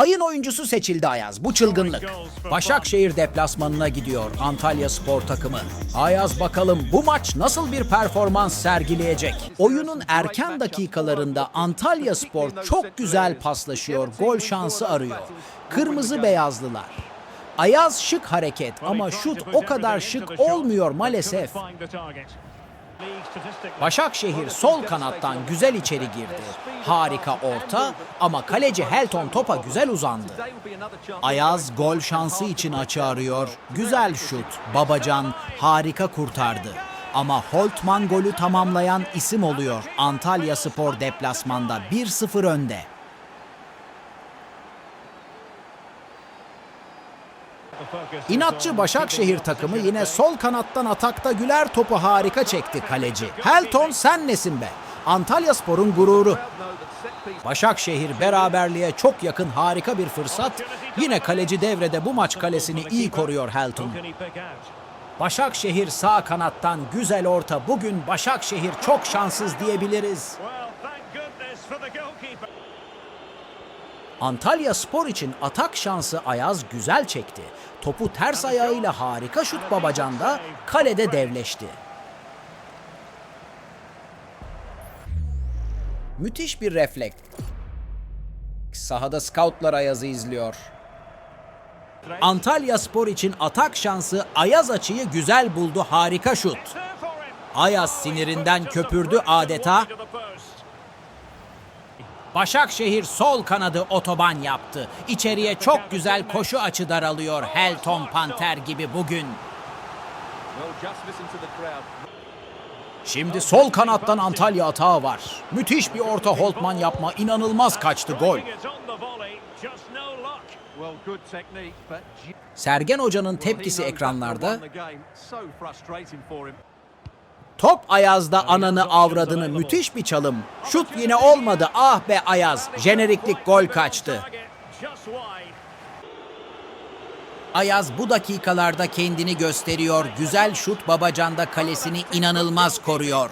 Ayın oyuncusu seçildi Ayaz. Bu çılgınlık. Başakşehir deplasmanına gidiyor Antalya Spor takımı. Ayaz bakalım bu maç nasıl bir performans sergileyecek? Oyunun erken dakikalarında Antalya Spor çok güzel paslaşıyor. Gol şansı arıyor. Kırmızı beyazlılar. Ayaz şık hareket ama şut o kadar şık olmuyor maalesef. Başakşehir sol kanattan güzel içeri girdi. Harika orta ama kaleci Helton topa güzel uzandı. Ayaz gol şansı için açı arıyor. Güzel şut. Babacan harika kurtardı. Ama Holtman golü tamamlayan isim oluyor. Antalya Spor deplasmanda 1-0 önde. İnatçı Başakşehir takımı yine sol kanattan atakta Güler topu harika çekti kaleci. Helton sen nesin be? Antalya Spor'un gururu. Başakşehir beraberliğe çok yakın harika bir fırsat. Yine kaleci devrede bu maç kalesini iyi koruyor Helton. Başakşehir sağ kanattan güzel orta. Bugün Başakşehir çok şanssız diyebiliriz. Antalya Spor için atak şansı Ayaz güzel çekti. Topu ters ayağıyla harika şut Babacan'da kalede devleşti. Müthiş bir refleks. Sahada scoutlar Ayaz'ı izliyor. Antalya Spor için atak şansı Ayaz açıyı güzel buldu harika şut. Ayaz sinirinden köpürdü adeta. Başakşehir sol kanadı otoban yaptı. İçeriye çok güzel koşu açı daralıyor Helton Panter gibi bugün. Şimdi sol kanattan Antalya atağı var. Müthiş bir orta Holtman yapma inanılmaz kaçtı gol. Sergen Hoca'nın tepkisi ekranlarda. Top Ayaz'da ananı avradını müthiş bir çalım. Şut yine olmadı ah be Ayaz. Jeneriklik gol kaçtı. Ayaz bu dakikalarda kendini gösteriyor. Güzel şut Babacan'da kalesini inanılmaz koruyor.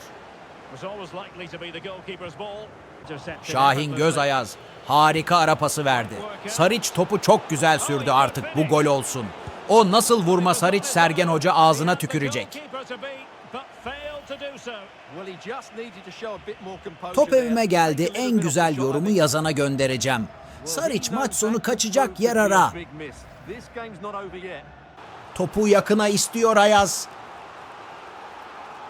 Şahin Göz Ayaz harika ara pası verdi. Sariç topu çok güzel sürdü artık bu gol olsun. O nasıl vurma Sariç Sergen Hoca ağzına tükürecek. Top evime geldi en güzel yorumu yazana göndereceğim. Sariç maç sonu kaçacak yer ara. Topu yakına istiyor Ayaz.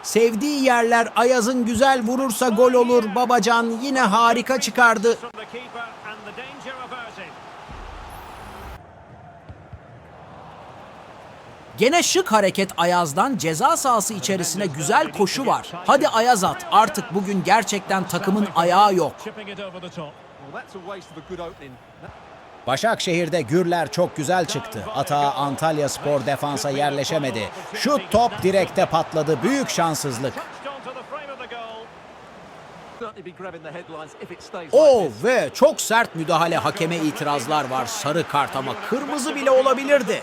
Sevdiği yerler Ayaz'ın güzel vurursa gol olur. Babacan yine harika çıkardı. Gene şık hareket Ayaz'dan ceza sahası içerisine güzel koşu var. Hadi Ayaz at artık bugün gerçekten takımın ayağı yok. Başakşehir'de Gürler çok güzel çıktı. Atağa Antalya Spor defansa yerleşemedi. Şut top direkte patladı. Büyük şanssızlık. O ve çok sert müdahale hakeme itirazlar var. Sarı kart ama kırmızı bile olabilirdi.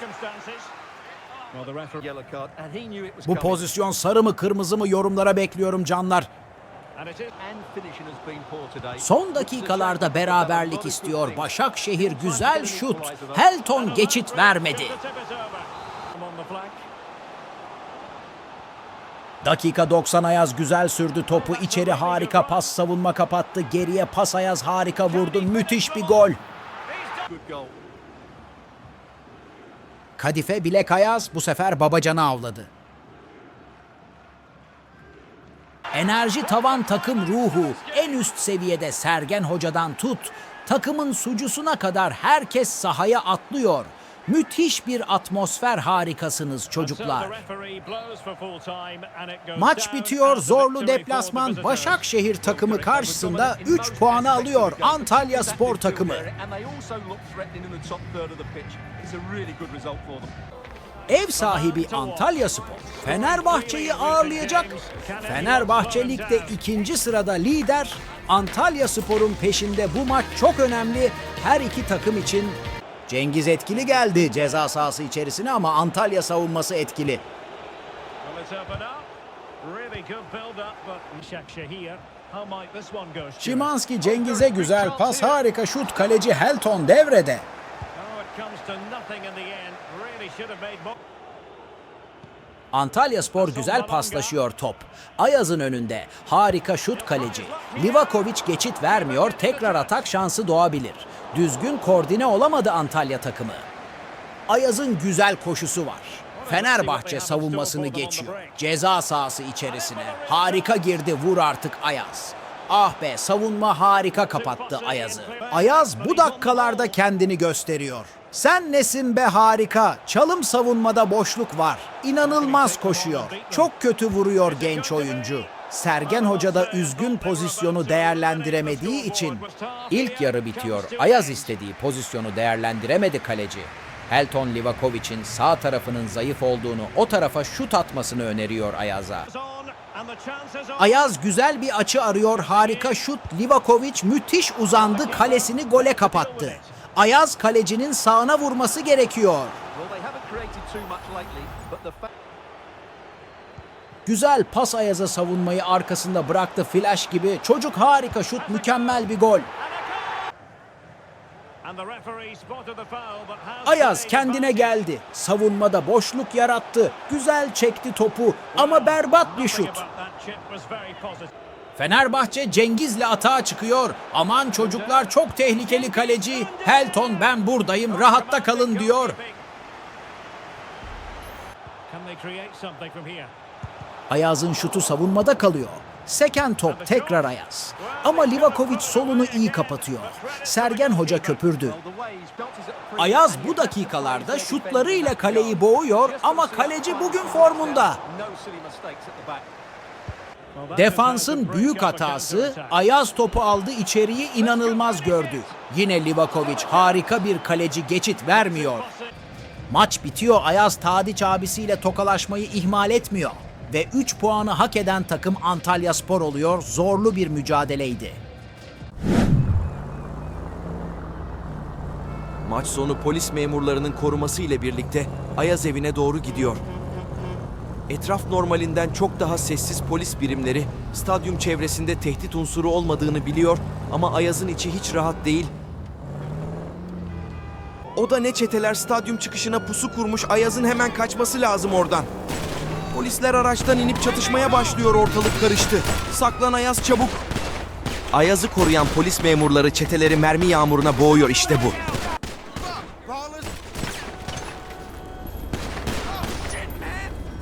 Bu pozisyon sarı mı kırmızı mı yorumlara bekliyorum canlar. Son dakikalarda beraberlik istiyor. Başakşehir güzel şut. Helton geçit vermedi. Dakika 90 Ayaz güzel sürdü topu. içeri harika pas savunma kapattı. Geriye pas Ayaz harika vurdu. Müthiş bir gol. Kadife Bilek Ayaz bu sefer Babacan'ı avladı. Enerji tavan takım ruhu en üst seviyede Sergen Hoca'dan tut, takımın sucusuna kadar herkes sahaya atlıyor. Müthiş bir atmosfer harikasınız çocuklar. Maç bitiyor zorlu deplasman Başakşehir takımı karşısında 3 puanı alıyor Antalya Spor takımı. Ev sahibi Antalya Spor Fenerbahçe'yi ağırlayacak. Fenerbahçe ligde ikinci sırada lider. Antalya Spor'un peşinde bu maç çok önemli her iki takım için. Cengiz etkili geldi ceza sahası içerisine ama Antalya savunması etkili. Şimanski Cengiz'e güzel pas harika şut kaleci Helton devrede. Antalya Spor güzel paslaşıyor top. Ayaz'ın önünde. Harika şut kaleci. Livakovic geçit vermiyor. Tekrar atak şansı doğabilir. Düzgün koordine olamadı Antalya takımı. Ayaz'ın güzel koşusu var. Fenerbahçe savunmasını geçiyor. Ceza sahası içerisine. Harika girdi vur artık Ayaz. Ah be savunma harika kapattı Ayaz'ı. Ayaz bu dakikalarda kendini gösteriyor. Sen nesin be harika. Çalım savunmada boşluk var. İnanılmaz koşuyor. Çok kötü vuruyor genç oyuncu. Sergen Hoca da üzgün pozisyonu değerlendiremediği için ilk yarı bitiyor. Ayaz istediği pozisyonu değerlendiremedi kaleci. Helton Livakovic'in sağ tarafının zayıf olduğunu o tarafa şut atmasını öneriyor Ayaz'a. Ayaz güzel bir açı arıyor. Harika şut. Livakovic müthiş uzandı. Kalesini gole kapattı. Ayaz kalecinin sağına vurması gerekiyor. Güzel pas Ayaz'a savunmayı arkasında bıraktı flash gibi. Çocuk harika şut, mükemmel bir gol. Ayaz kendine geldi. Savunmada boşluk yarattı. Güzel çekti topu ama berbat bir Nothing şut. Fenerbahçe Cengiz'le atağa çıkıyor. Aman çocuklar çok tehlikeli kaleci. Helton ben buradayım rahatta kalın diyor. Ayaz'ın şutu savunmada kalıyor. Seken top tekrar Ayaz. Ama Livakovic solunu iyi kapatıyor. Sergen Hoca köpürdü. Ayaz bu dakikalarda şutlarıyla kaleyi boğuyor ama kaleci bugün formunda. Defansın büyük hatası. Ayaz topu aldı içeriği inanılmaz gördü. Yine Livakovic harika bir kaleci geçit vermiyor. Maç bitiyor Ayaz Tadiç abisiyle tokalaşmayı ihmal etmiyor. Ve 3 puanı hak eden takım Antalya Spor oluyor. Zorlu bir mücadeleydi. Maç sonu polis memurlarının koruması ile birlikte Ayaz evine doğru gidiyor. Etraf normalinden çok daha sessiz polis birimleri stadyum çevresinde tehdit unsuru olmadığını biliyor ama Ayaz'ın içi hiç rahat değil. O da ne çeteler stadyum çıkışına pusu kurmuş Ayaz'ın hemen kaçması lazım oradan. Polisler araçtan inip çatışmaya başlıyor ortalık karıştı. Saklan Ayaz çabuk. Ayaz'ı koruyan polis memurları çeteleri mermi yağmuruna boğuyor işte bu.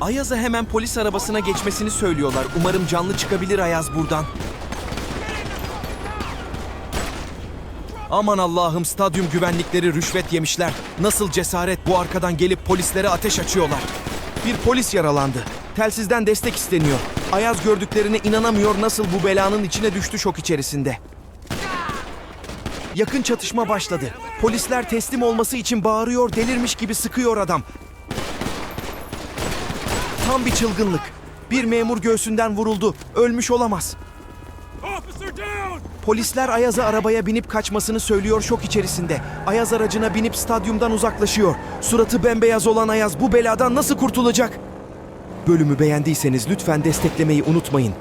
Ayaz'a hemen polis arabasına geçmesini söylüyorlar. Umarım canlı çıkabilir Ayaz buradan. Aman Allah'ım stadyum güvenlikleri rüşvet yemişler. Nasıl cesaret bu arkadan gelip polislere ateş açıyorlar. Bir polis yaralandı. Telsizden destek isteniyor. Ayaz gördüklerine inanamıyor nasıl bu belanın içine düştü şok içerisinde. Yakın çatışma başladı. Polisler teslim olması için bağırıyor, delirmiş gibi sıkıyor adam. Tam bir çılgınlık. Bir memur göğsünden vuruldu. Ölmüş olamaz. Polisler Ayaz'a arabaya binip kaçmasını söylüyor şok içerisinde. Ayaz aracına binip stadyumdan uzaklaşıyor. Suratı bembeyaz olan Ayaz bu beladan nasıl kurtulacak? Bölümü beğendiyseniz lütfen desteklemeyi unutmayın.